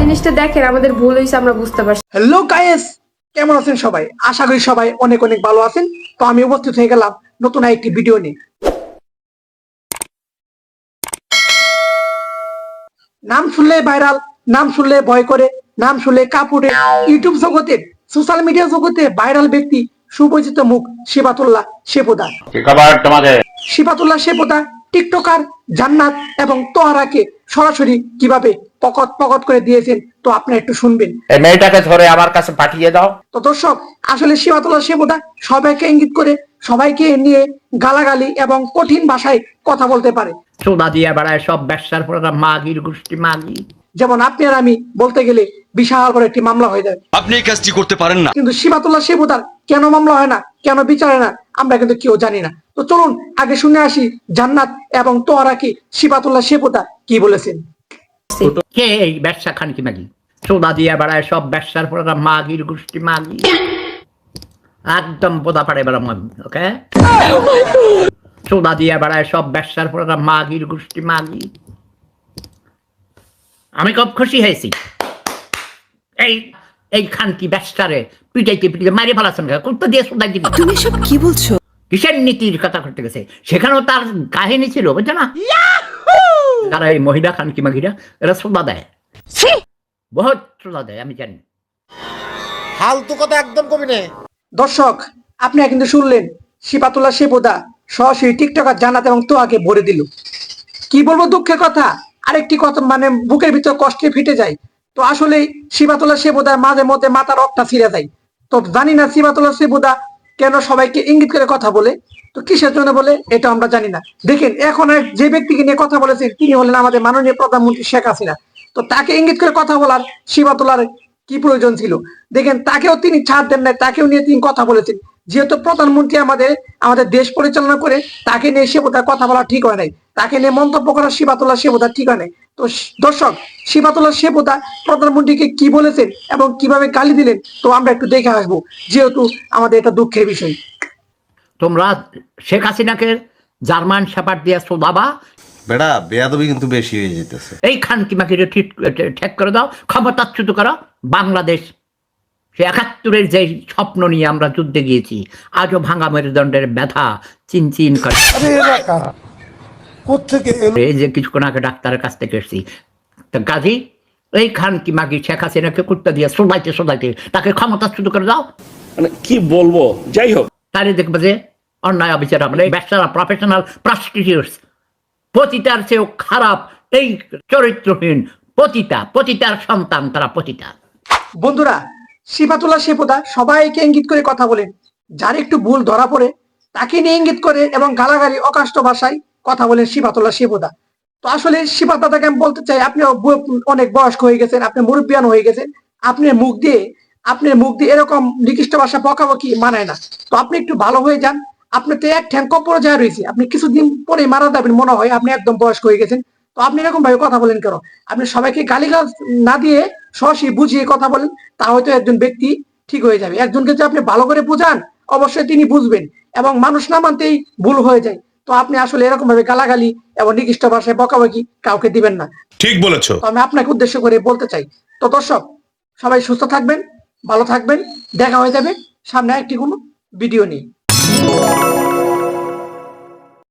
জিনিসটা দেখেন আমাদের ভুল হয়েছে আমরা বুঝতে পারছি। হ্যালো গাইস কেমন আছেন সবাই? আশা করি সবাই অনেক অনেক ভালো আছেন। তো আমি উপস্থিত হয়ে গেলাম নতুন একটি ভিডিও নিয়ে। নাম শুনলে ভাইরাল নাম শুনলে ভয় করে নাম শুনলে কাপুরে। ইউটিউব জগতে সোশ্যাল মিডিয়া জগতে ভাইরাল ব্যক্তি সুপরিচিত মুখ শিবাতুল্লাহ শেপুদা শিবাতুল্লাহ শেপুদা টিকটকার জান্নাত এবং তোহারাকে সরাসরি কীভাবে পকত পকত করে দিয়েছেন তো আপনি একটু শুনবেন। এই মেয়েটাকে ধরে আমার কাছে পাঠিয়ে দাও। তো দর্শক আসলে শিবাতুল্লাহ শিবদা সবাইকে ইঙ্গিত করে সবাইকে নিয়ে গালাগালি এবং কঠিন ভাষায় কথা বলতে পারে। চোদা দিয়ে বেড়ায় সব ব্যবসার পরে মাগির গোষ্ঠী মাগি। যেমন আপনি আর আমি বলতে গেলে বিশাল বড় একটি মামলা হয়ে যায়। আপনি এই কাজটি করতে পারেন না। কিন্তু শিবাতুল্লাহ শিবুদার কেন মামলা হয় না? কেন বিচার না? আমরা কিন্তু কেউ জানি না। তো চলুন, আগে শুনে আসি জান্নাত এবং তোহারা কি শিবাতুল্লাহ শিবুদা কি বলেছেন? কে এই ব্যবসা খানকি মাগি চোদা দিয়ে বেড়ায় সব ব্যবসার পরে মাগির গোষ্ঠী মাগি। একদম বোদা পাড়ে বেড়া মাগি, ওকে? চোদা দিয়ে বেড়ায় সব ব্যবসার পরে মাগির গোষ্ঠী মাগি। আমি খুব খুশি হয়েছি। এই এই খানকি ব্যবসারে? পিটাইতে পিটাইতে মারি ফেলাচ্ছেন কুত্তা দিয়ে সোদাই দিবি। তুমি সব কি বলছো? কিসের নীতির কথা করতে গেছে? সেখানেও তার কাহিনী ছিল বুঝছ না? তারা এই মহিলা খান কি মাগিরা? এরা শ্রদ্ধা দেয়। বহুত শ্রদ্ধা দেয় আমি জানি। ফালতু কথা একদম কবি নে দর্শক আপনি কিন্তু শুনলেন শিবাতুল্লাহ শিবুদা সরাসরি টিকটকার জান্নাত এবং তোয়াকে ভরে দিল। কি বলব দুঃখের কথা? আরেকটি কথা মানে বুকের ভিতর কষ্টে ফিটে যায়। তো আসলে শিবাতুল্লাহ শিবুদার মাঝে মধ্যে মাথার রক্তটা ছিঁড়ে যায়। তো জানি না শিবাতুল্লাহ শিবুদা কেন সবাইকে ইঙ্গিত করে কথা বলে। তো কিসের জন্য বলে, এটা আমরা জানি না। দেখেন, এখন যে ব্যক্তিকে নিয়ে কথা বলেছেন, তিনি হলেন আমাদের মাননীয় প্রধানমন্ত্রী শেখ হাসিনা। তো তাকে ইঙ্গিত করে কথা বলার শিবাতুল্লার কি প্রয়োজন ছিল? দেখেন, তাকেও তিনি ছাড় দেন নাই, তাকেও নিয়ে তিনি কথা বলেছেন। যেহেতু প্রধানমন্ত্রী আমাদের আমাদের দেশ পরিচালনা করে, তাকে নিয়ে শিবতার কথা বলা ঠিক হয় নাই। তাকে নিয়ে মন্তব্য করা শিবাতুল্লাহ শিবতা ঠিক হয় তো দর্শক শিবাতুল্লাহ শিবতা প্রধানমন্ত্রীকে কি বলেছেন এবং কীভাবে গালি দিলেন তো আমরা একটু দেখে আসব যেহেতু আমাদের এটা দুঃখের বিষয়। তোমরা শেখ হাসিনাকে জার্মান সাপার দিয়ে শোধাবা বেড়া বেয়াদবি কিন্তু বেশি হয়ে যেতেছে এই খান কি মাকিরে ঠিক ঠেক করে দাও ক্ষমতাচ্যুত করো। বাংলাদেশ সে একাত্তরের যে স্বপ্ন নিয়ে আমরা যুদ্ধে গিয়েছি আজও ভাঙা মেরুদণ্ডের ব্যথা চিনচিন করে। এই যে কিছুক্ষণ আগে ডাক্তারের কাছ থেকে এসেছি। তো গাজী এই খান কি মাগি শেখ হাসিনাকে কুত্তা দিয়ে তাকে ক্ষমতাচ্যুত করে দাও। মানে কি বলব? যাই হোক। দেখবে যে অন্যায় অবিচার এই ব্যবসারা প্রফেশনাল প্রস্টিটিউটস পতিতার চেয়েও খারাপ এই চরিত্রহীন পতিতা পতিতার সন্তান তারা পতিতা। বন্ধুরা শিবাতুল্লাহ শিবদা সবাইকে ইঙ্গিত করে কথা বলেন যার একটু ভুল ধরা পড়ে তাকে নিয়ে ইঙ্গিত করে এবং গালাগালি অকাষ্ট ভাষায় কথা বলেন, শিবাতুল্লাহ, শিবদা। তো আসলে শিবা দাদাকে আমি বলতে চাই আপনি অনেক বয়স্ক হয়ে গেছেন, আপনি মুরব্বিয়ান হয়ে গেছেন আপনার মুখ দিয়ে আপনার মুখ দিয়ে এরকম নিকৃষ্ট ভাষা বকাবকি মানায় না। তো আপনি একটু ভালো হয়ে যান আপনি তো এক ঠ্যাং কপরে রয়েছে। আপনি কিছুদিন পরে মারা যাবেন মনে হয়, আপনি একদম বয়স্ক হয়ে গেছেন। তো আপনি এরকম ভাবে কথা বলেন কেন? আপনি সবাইকে গালিগাল না দিয়ে সরাসরি বুঝিয়ে কথা বলেন, তা হয়তো একজন ব্যক্তি ঠিক হয়ে যাবে। একজনকে যদি আপনি ভালো করে বোঝান, অবশ্যই তিনি বুঝবেন এবং মানুষ না মানতেই ভুল হয়ে যায়। তো আপনি আসলে এরকম ভাবে গালাগালি এবং নিকৃষ্ট ভাষায় বকাবকি কাউকে দিবেন না। ঠিক বলেছ। তো আমি আপনাকে উদ্দেশ্য করে বলতে চাই। তো দর্শক সবাই সুস্থ থাকবেন ভালো থাকবেন দেখা হয়ে যাবে সামনে একটি কোনো ভিডিও নিয়ে।